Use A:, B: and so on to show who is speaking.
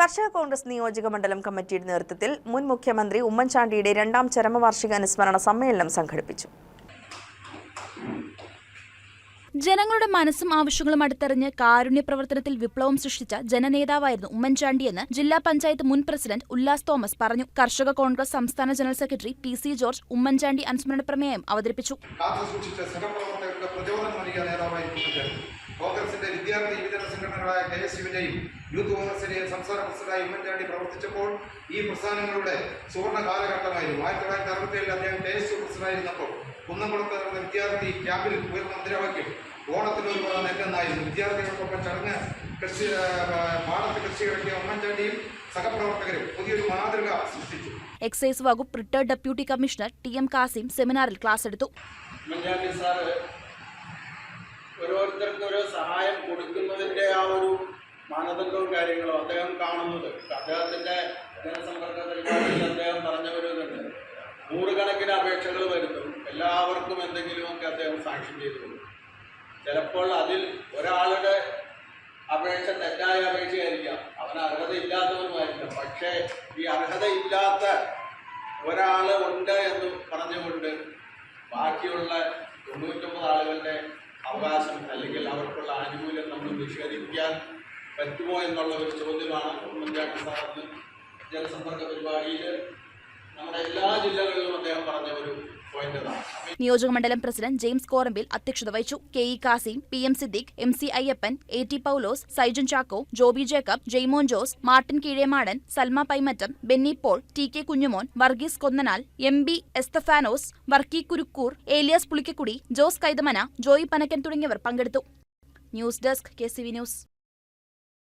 A: കർഷക കോൺഗ്രസ് നിയോജക മണ്ഡലം കമ്മിറ്റിയുടെ നേതൃത്വത്തിൽ മുൻ മുഖ്യമന്ത്രി ഉമ്മൻചാണ്ടിയുടെ രണ്ടാം ചരമവാർഷിക അനുസ്മരണ സമ്മേളനം സംഘടിപ്പിച്ചു.
B: ജനങ്ങളുടെ മനസ്സും ആവശ്യങ്ങളും അടുത്തറിഞ്ഞ് കാരുണ്യ പ്രവർത്തനത്തിൽ വിപ്ലവം സൃഷ്ടിച്ച ജനനേതാവായിരുന്നു ഉമ്മൻചാണ്ടിയെന്ന് ജില്ലാ പഞ്ചായത്ത് മുൻ പ്രസിഡന്റ് ഉല്ലാസ് തോമസ് പറഞ്ഞു. കർഷക കോൺഗ്രസ് സംസ്ഥാന general secretary P C George Oommen Chandy അനുസ്മരണ പ്രമേയം അവതരിപ്പിച്ചു.
C: കോൺഗ്രസിന്റെ വിദ്യാർത്ഥി യുവജന സംഘടനകളായ കെ എസ് യുവിന്റെയും യൂത്ത് കോൺഗ്രസിന്റെയും സംസ്ഥാന പ്രസിഡന്റായി ഉമ്മൻചാണ്ടി പ്രവർത്തിച്ചപ്പോൾ ഈ പ്രസ്ഥാനങ്ങളുടെ സുവർണ കാലഘട്ടമായിരുന്നു. ആയിരത്തി തൊള്ളായിരത്തി അറുപത്തി ഏഴിൽ അദ്ദേഹം കെ എസ് യു പ്രസിഡന്റായിരുന്നപ്പോൾ കുന്നംകുളത്ത് നടന്ന വിദ്യാർത്ഥി ക്യാമ്പിൽ ഉയർന്ന മുദ്രാവാക്യം ഓണത്തിനൊരു നെല്ലെന്നായിരുന്നു. വിദ്യാർത്ഥികൾക്കൊപ്പം ചടങ്ങ് കൃഷി പാടത്ത് കൃഷി ഇറക്കിയ ഉമ്മൻചാണ്ടിയും സഹപ്രവർത്തകരും പുതിയൊരു മാതൃക സൃഷ്ടിച്ചു.
B: എക്സൈസ് വകുപ്പ് retired deputy commissioner T M Kasim സെമിനാറിൽ ക്ലാസ് എടുത്തു.
D: ഉമ്മൻചാണ്ടി സാറ് ഓരോരുത്തർക്കും ഓരോ സഹായം കൊടുക്കുന്നതിന്റെ ആ ഒരു മാനദണ്ഡവും കാര്യങ്ങളും അദ്ദേഹം കാണുന്നത്. അദ്ദേഹത്തിന്റെ ജനസമ്പർക്ക പരിപാടിയിൽ അദ്ദേഹം പറഞ്ഞ ഒരു ഇതുണ്ട്. നൂറുകണക്കിന് അപേക്ഷകൾ വരുന്നു. എല്ലാവർക്കും എന്തെങ്കിലുമൊക്കെ അദ്ദേഹം സാക്ഷ്യം ചെയ്തിട്ടുണ്ട് ചിലപ്പോൾ അതിൽ ഒരാളുടെ അപേക്ഷ തെറ്റായ അപേക്ഷയായിരിക്കാം. അവന് അർഹതയില്ലാത്തവനുമായിരിക്കാം പക്ഷേ ഈ അർഹതയില്ലാത്ത ഒരാൾ ഉണ്ട് എന്ന് പറഞ്ഞുകൊണ്ട് ബാക്കിയുള്ള തൊണ്ണൂറ്റൊമ്പത് ആളുകളുടെ അവകാശം അല്ലെങ്കിൽ അവർക്കുള്ള ആനുകൂല്യം നമ്മൾ നിഷേധിക്കാൻ പറ്റുമോ എന്നുള്ള ഒരു ചോദ്യമാണ് ഉമ്മൻചാണ്ടി സാറിന് ജനസമ്പർക്ക പരിപാടിയിൽ നമ്മുടെ എല്ലാ ജില്ലകളിലും അദ്ദേഹം പറഞ്ഞ ഒരു
B: നിയോജകമണ്ഡലം പ്രസിഡന്റ് ജെയിംസ് കോറമ്പിൽ അധ്യക്ഷത വഹിച്ചു K E Kasim P M Siddique M C Ayyappan A T Paulose Saijan Chacko Joby Jacob Jaimon Jose Martin Keezhemadan Salma Paimattam Benny Paul T K Kunjumon Varghese Konnanal M B Esthappanos Varkey Kurukkoor Elias Pulikkakudy Jose Kaithamana Joy Panakkan തുടങ്ങിയവർ പങ്കെടുത്തു. News desk K news.